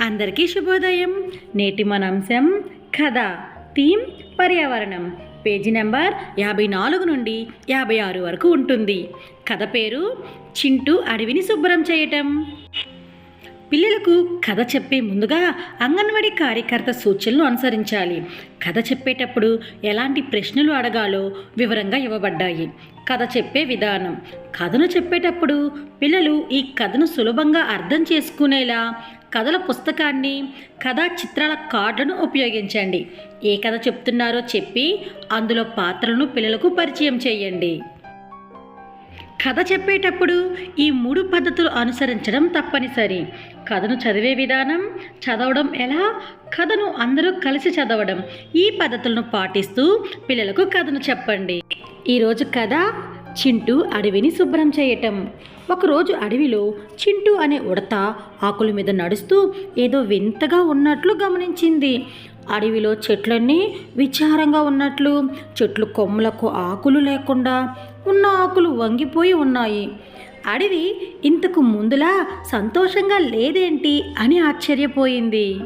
అందరికీ శుభోదయం. నేటి మన అంశం కథ థీమ్ పర్యావరణం. పేజీ నెంబర్ యాభై నాలుగు నుండి యాభై ఆరు వరకు ఉంటుంది. కథ పేరు చింటూ అడవిని శుభ్రం చేయటం. పిల్లలకు కథ చెప్పే ముందుగా అంగన్వాడీ కార్యకర్త సూచనలు అనుసరించాలి. కథ చెప్పేటప్పుడు ఎలాంటి ప్రశ్నలు అడగాలో వివరంగా ఇవ్వబడ్డాయి. కథ చెప్పే విధానం. కథను చెప్పేటప్పుడు పిల్లలు ఈ కథను సులభంగా అర్థం చేసుకునేలా కథల పుస్తకాన్ని కథా చిత్రాల కార్డును ఉపయోగించండి. ఏ కథ చెప్తున్నారో చెప్పి అందులో పాత్రలను పిల్లలకు పరిచయం చేయండి. కథ చెప్పేటప్పుడు ఈ మూడు పద్ధతులు అనుసరించడం తప్పనిసరి. కథను చదివే విధానం చదవడం ఎలా కథను అందరూ కలిసి చదవడం ఈ పద్ధతులను పాటిస్తూ పిల్లలకు కథను చెప్పండి. ఈరోజు కథ చింటూ అడవిని శుభ్రం చేయటం. ఒకరోజు అడవిలో చింటూ అనే ఉడత ఆకుల మీద నడుస్తూ ఏదో వింతగా ఉన్నట్లు గమనించింది. అడవిలో చెట్లన్నీ విచారంగా ఉన్నట్లు చెట్లు కొమ్మలకు ఆకులు లేకుండా ఉన్న ఆకులు వంగిపోయి ఉన్నాయి. అడవి ఇంతకు ముందులా సంతోషంగా లేదేంటి అని ఆశ్చర్యపోయింది.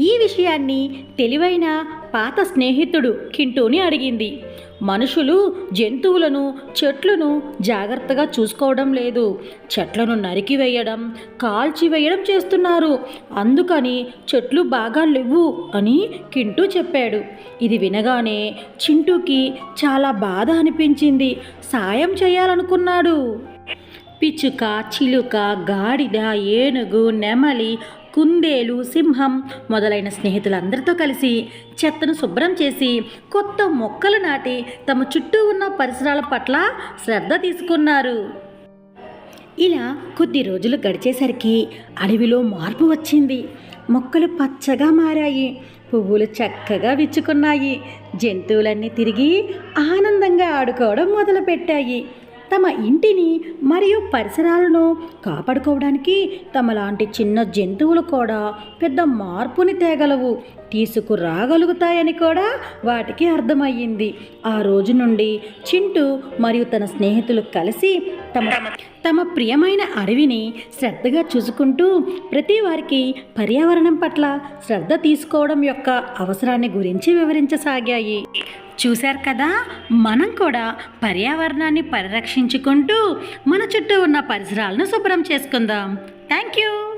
ఈ విషయాన్ని తెలివైన పాత స్నేహితుడు కింటూని అడిగింది. మనుషులు జంతువులను చెట్లను జాగ్రత్తగా చూసుకోవడం లేదు. చెట్లను నరికివేయడం కాల్చివేయడం చేస్తున్నారు. అందుకని చెట్లు బాగా లేవు అని కింటూ చెప్పాడు. ఇది వినగానే చింటూకి చాలా బాధ అనిపించింది. సాయం చేయాలనుకున్నాడు. పిచ్చుక చిలుక గాడిద ఏనుగు నెమలి కుందేలు సింహం మొదలైన స్నేహితులందరితో కలిసి చెత్తను శుభ్రం చేసి కొత్త మొక్కలు నాటి తమ చుట్టూ ఉన్న పరిసరాల పట్ల శ్రద్ధ తీసుకున్నారు. ఇలా కొద్ది రోజులు గడిచేసరికి అడవిలో మార్పు వచ్చింది. మొక్కలు పచ్చగా మారాయి పువ్వులు చక్కగా విచ్చుకున్నాయి జంతువులన్నీ తిరిగి ఆనందంగా ఆడుకోవడం మొదలుపెట్టాయి. తమ ఇంటిని మరియు పరిసరాలను కాపాడుకోవడానికి తమలాంటి చిన్న జంతువులు కూడా పెద్ద మార్పుని తేగలవు తీసుకురాగలుగుతాయని కూడా వాటికి అర్థమయ్యింది. ఆ రోజు నుండి చింటూ మరియు తన స్నేహితులు కలిసి తమ తమ ప్రియమైన అడవిని శ్రద్ధగా చూసుకుంటూ ప్రతి వారికి పర్యావరణం పట్ల శ్రద్ధ తీసుకోవడం యొక్క అవసరాన్ని గురించి వివరించసాగాయి. చూశారు కదా? మనం కూడా పర్యావరణాన్ని పరిరక్షించుకుంటూ మన చుట్టూ ఉన్న పరిసరాలను శుభ్రం చేసుకుందాం. Thank you